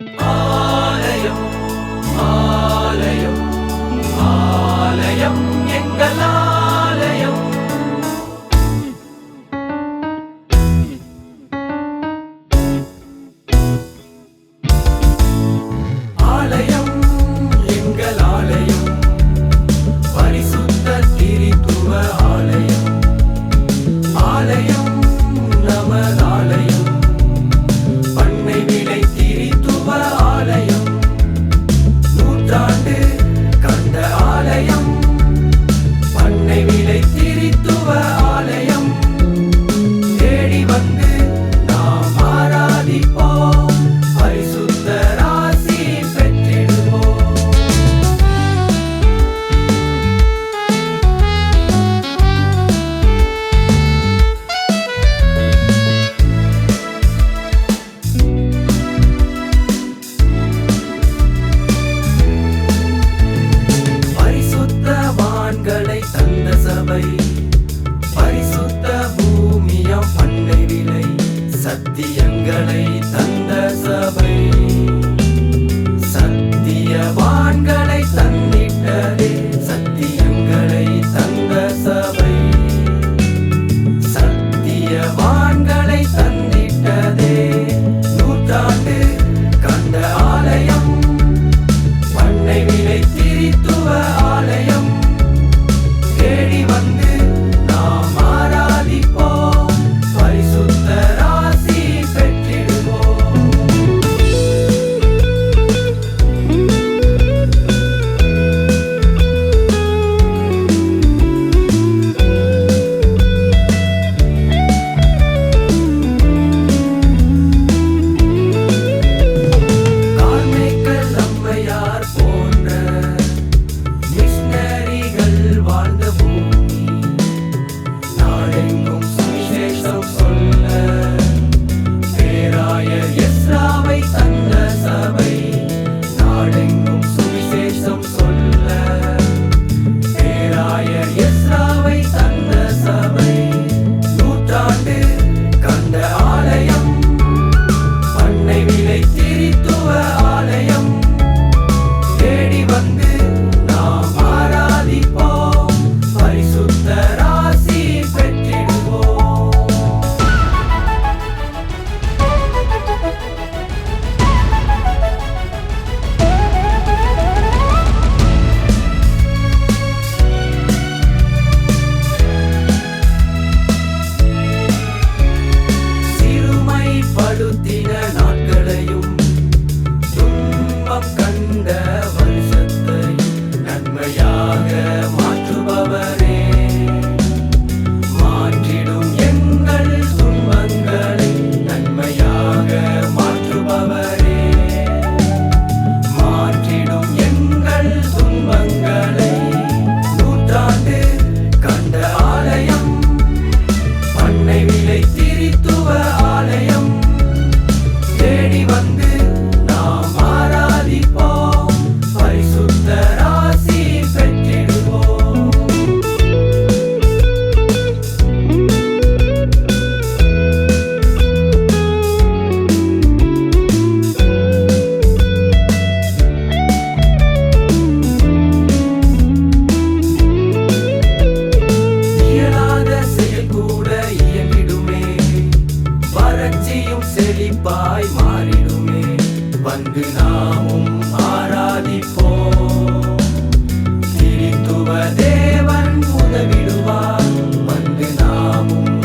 ஆலயம் ஆலயம் ஆலயம் எங்கெல்லாம் சத்தியங்களை தந்த சபை சத்தியவான்களை செழிப்பாய் மாறிடுமே. வந்து நாமும் ஆராதிப்போம். கிறித்துவ தேவன் உதவிடுவார். வந்து நாமும்